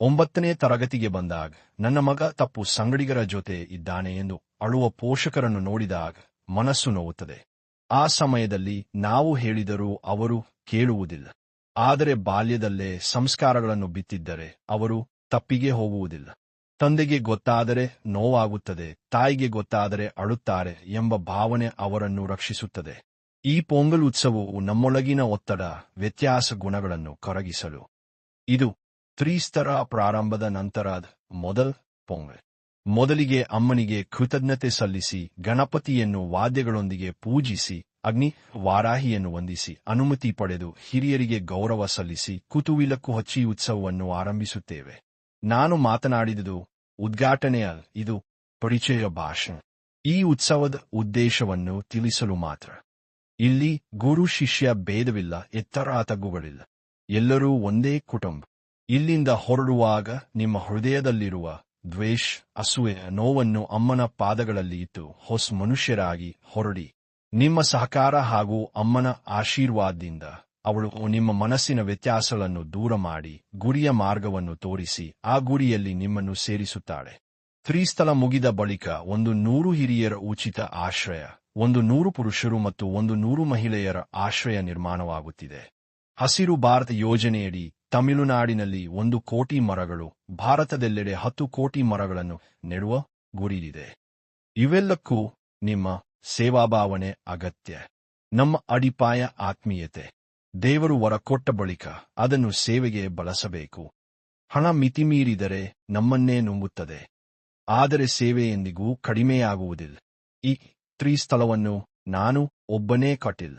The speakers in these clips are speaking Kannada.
ಒಂಬತ್ತನೇ ತರಗತಿಗೆ ಬಂದಾಗ ನನ್ನ ಮಗ ತಪ್ಪು ಸಂಗಡಿಗರ ಜೊತೆ ಇದ್ದಾನೆ ಎಂದು ಅಳುವ ಪೋಷಕರನ್ನು ನೋಡಿದಾಗ ಮನಸ್ಸು ನೋವುತ್ತದೆ. ಆ ಸಮಯದಲ್ಲಿ ನಾವು ಹೇಳಿದರೂ ಅವರು ಕೇಳುವುದಿಲ್ಲ. ಆದರೆ ಬಾಲ್ಯದಲ್ಲೇ ಸಂಸ್ಕಾರಗಳನ್ನು ಬಿತ್ತಿದ್ದರೆ ಅವರು ತಪ್ಪಿಗೆ ಹೋಗುವುದಿಲ್ಲ. ತಂದೆಗೆ ಗೊತ್ತಾದರೆ ನೋವಾಗುತ್ತದೆ, ತಾಯಿಗೆ ಗೊತ್ತಾದರೆ ಅಳುತ್ತಾರೆ ಎಂಬ ಭಾವನೆ ಅವರನ್ನು ರಕ್ಷಿಸುತ್ತದೆ. ಈ ಪೊಂಗಲ್ ಉತ್ಸವವು ನಮ್ಮೊಳಗಿನ ಒತ್ತಡ, ವ್ಯತ್ಯಾಸ ಗುಣಗಳನ್ನು ಕರಗಿಸಲು. ಇದು ತ್ರಿಸ್ತರ ಪ್ರಾರಂಭದ ನಂತರದ ಮೊದಲ್ ಪೊಂಗಲ್. ಮೊದಲಿಗೆ ಅಮ್ಮನಿಗೆ ಕೃತಜ್ಞತೆ ಸಲ್ಲಿಸಿ, ಗಣಪತಿಯನ್ನು ವಾದ್ಯಗಳೊಂದಿಗೆ ಪೂಜಿಸಿ, ಅಗ್ನಿ ವಾರಾಹಿಯನ್ನು ವಂದಿಸಿ, ಅನುಮತಿ ಪಡೆದು ಹಿರಿಯರಿಗೆ ಗೌರವ ಸಲ್ಲಿಸಿ ಕುತುವಿಲಕ್ಕು ಹಚ್ಚಿ ಉತ್ಸವವನ್ನು ಆರಂಭಿಸುತ್ತೇವೆ. ನಾನು ಮಾತನಾಡಿದುದು ಉದ್ಘಾಟನೆಯ ಇದು ಪರಿಚಯ ಭಾಷಣ. ಈ ಉತ್ಸವದ ಉದ್ದೇಶವನ್ನು ತಿಳಿಸಲು ಮಾತ್ರ. ಇಲ್ಲಿ ಗುರು ಶಿಷ್ಯ ಭೇದವಿಲ್ಲ ಎತ್ತರ ತಗ್ಗುಗಳಿಲ್ಲ ಎಲ್ಲರೂ ಒಂದೇ ಕುಟುಂಬ. ಇಲ್ಲಿಂದ ಹೊರಡುವಾಗ ನಿಮ್ಮ ಹೃದಯದಲ್ಲಿರುವ ದ್ವೇಷ್, ಅಸೂಯೆ, ನೋವನ್ನು ಅಮ್ಮನ ಪಾದಗಳಲ್ಲಿ ಇಟ್ಟು ಹೊಸ ಮನುಷ್ಯರಾಗಿ ಹೊರಡಿ. ನಿಮ್ಮ ಸಹಕಾರ ಹಾಗೂ ಅಮ್ಮನ ಆಶೀರ್ವಾದದಿಂದ ಅವಳು ನಿಮ್ಮ ಮನಸ್ಸಿನ ವ್ಯತ್ಯಾಸಗಳನ್ನು ದೂರ ಮಾಡಿ ಗುರಿಯ ಮಾರ್ಗವನ್ನು ತೋರಿಸಿ ಆ ಗುರಿಯಲ್ಲಿ ನಿಮ್ಮನ್ನು ಸೇರಿಸುತ್ತಾಳೆ. ತ್ರಿಸ್ಥಲ ಮುಗಿದ ಬಳಿಕ ಒಂದು ನೂರು ಹಿರಿಯರ ಉಚಿತ ಆಶ್ರಯ, ಒಂದು ನೂರು ಪುರುಷರು ಮತ್ತು ಒಂದು ನೂರು ಮಹಿಳೆಯರ ಆಶ್ರಯ ನಿರ್ಮಾಣವಾಗುತ್ತಿದೆ. ಹಸಿರು ಭಾರತ ಯೋಜನೆಯಡಿ ತಮಿಳುನಾಡಿನಲ್ಲಿ ಒಂದು ಕೋಟಿ ಮರಗಳು, ಭಾರತದೆಲ್ಲೆಡೆ ಹತ್ತು ಕೋಟಿ ಮರಗಳನ್ನು ನೆಡುವ ಗುರಿಯಿದೆ. ಇವೆಲ್ಲಕ್ಕೂ ನಿಮ್ಮ ಸೇವಾಭಾವನೆ ಅಗತ್ಯ. ನಮ್ಮ ಅಡಿಪಾಯ ಆತ್ಮೀಯತೆ. ದೇವರು ವರ ಕೊಟ್ಟ ಬಳಿಕ ಅದನ್ನು ಸೇವೆಗೆ ಬಳಸಬೇಕು. ಹಣ ಮಿತಿಮೀರಿದರೆ ನಮ್ಮನ್ನೇ ನುಂಗುತ್ತದೆ. ಆದರೆ ಸೇವೆ ಎಂದಿಗೂ ಕಡಿಮೆಯಾಗುವುದಿಲ್ಲ. ಈ ತ್ರಿಸ್ಥಳವನ್ನು ನಾನು ಒಬ್ಬನೇ ಕಟ್ಟಿಲ್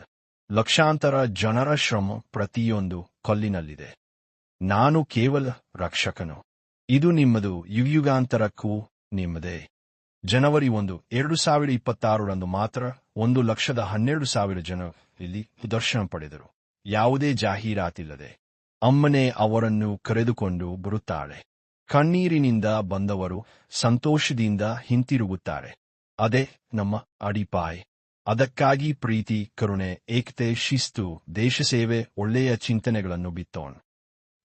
ಲಕ್ಷಾಂತರ ಜನರ ಶ್ರಮ ಪ್ರತಿಯೊಂದು ಕಲ್ಲಿನಲ್ಲಿದೆ. ನಾನು ಕೇವಲ ರಕ್ಷಕನು. ಇದು ನಿಮ್ಮದು ಯುಗಯುಗಾಂತರಕ್ಕೂ ನಿಮ್ಮದೇ. ಜನವರಿ ಒಂದು, ಎರಡು ಸಾವಿರ ಇಪ್ಪತ್ತಾರರಂದು ಮಾತ್ರ ಒಂದು ಲಕ್ಷದ ಹನ್ನೆರಡು ಸಾವಿರ ಜನ ಇಲ್ಲಿ ದರ್ಶನ ಪಡೆದರು. ಯಾವುದೇ ಜಾಹೀರಾತಿಲ್ಲದೆ. ಅಮ್ಮನೆ ಅವರನ್ನು ಕರೆದುಕೊಂಡು ಬರುತ್ತಾಳೆ. ಕಣ್ಣೀರಿನಿಂದ ಬಂದವರು ಸಂತೋಷದಿಂದ ಹಿಂತಿರುಗುತ್ತಾರೆ. ಅದೇ ನಮ್ಮ ಅಡಿಪಾಯ್. ಅದಕ್ಕಾಗಿ ಪ್ರೀತಿ, ಕರುಣೆ, ಏಕತೆ, ಶಿಸ್ತು, ದೇಶಸೇವೆ, ಒಳ್ಳೆಯ ಚಿಂತನೆಗಳನ್ನು ಬಿತ್ತೋಣ.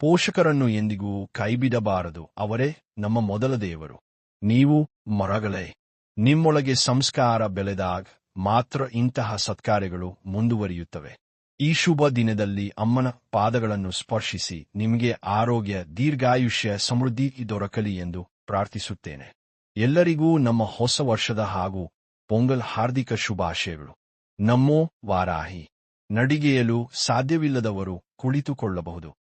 ಪೋಷಕರನ್ನು ಎಂದಿಗೂ ಕೈಬಿಡಬಾರದು. ಅವರೇ ನಮ್ಮ ಮೊದಲ ದೇವರು. ನೀವು ಮರಗಳೇ. ನಿಮ್ಮೊಳಗೆ ಸಂಸ್ಕಾರ ಬೆಳೆದಾಗ ಮಾತ್ರ ಇಂತಹ ಸತ್ಕಾರ್ಯಗಳು ಮುಂದುವರಿಯುತ್ತವೆ. ಈ ಶುಭ ದಿನದಲ್ಲಿ ಅಮ್ಮನ ಪಾದಗಳನ್ನು ಸ್ಪರ್ಶಿಸಿ ನಿಮಗೆ ಆರೋಗ್ಯ, ದೀರ್ಘಾಯುಷ್ಯ, ಸಮೃದ್ಧಿ ದೊರಕಲಿ ಎಂದು ಪ್ರಾರ್ಥಿಸುತ್ತೇನೆ. ಎಲ್ಲರಿಗೂ ನಮ್ಮ ಹೊಸ ವರ್ಷದ ಹಾಗೂ ಪೊಂಗಲ್ ಹಾರ್ದಿಕ ಶುಭಾಶಯಗಳು. ನಮ್ಮೋ ವಾರಾಹಿ. ನಡಿಗೆಯಲು ಸಾಧ್ಯವಿಲ್ಲದವರು ಕುಳಿತುಕೊಳ್ಳಬಹುದು.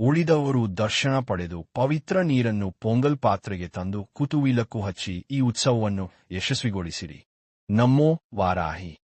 ಉಳಿದವರು ದರ್ಶನ ಪಡೆದು ಪವಿತ್ರ ನೀರನ್ನು ಪೊಂಗಲ್ ಪಾತ್ರೆಗೆ ತಂದು ಕುತೂವಿಲಕ್ಕೂ ಹಚ್ಚಿ ಈ ಉತ್ಸವವನ್ನು ಯಶಸ್ವಿಗೊಳಿಸಿರಿ. ನಮ್ಮೋ ವಾರಾಹಿ.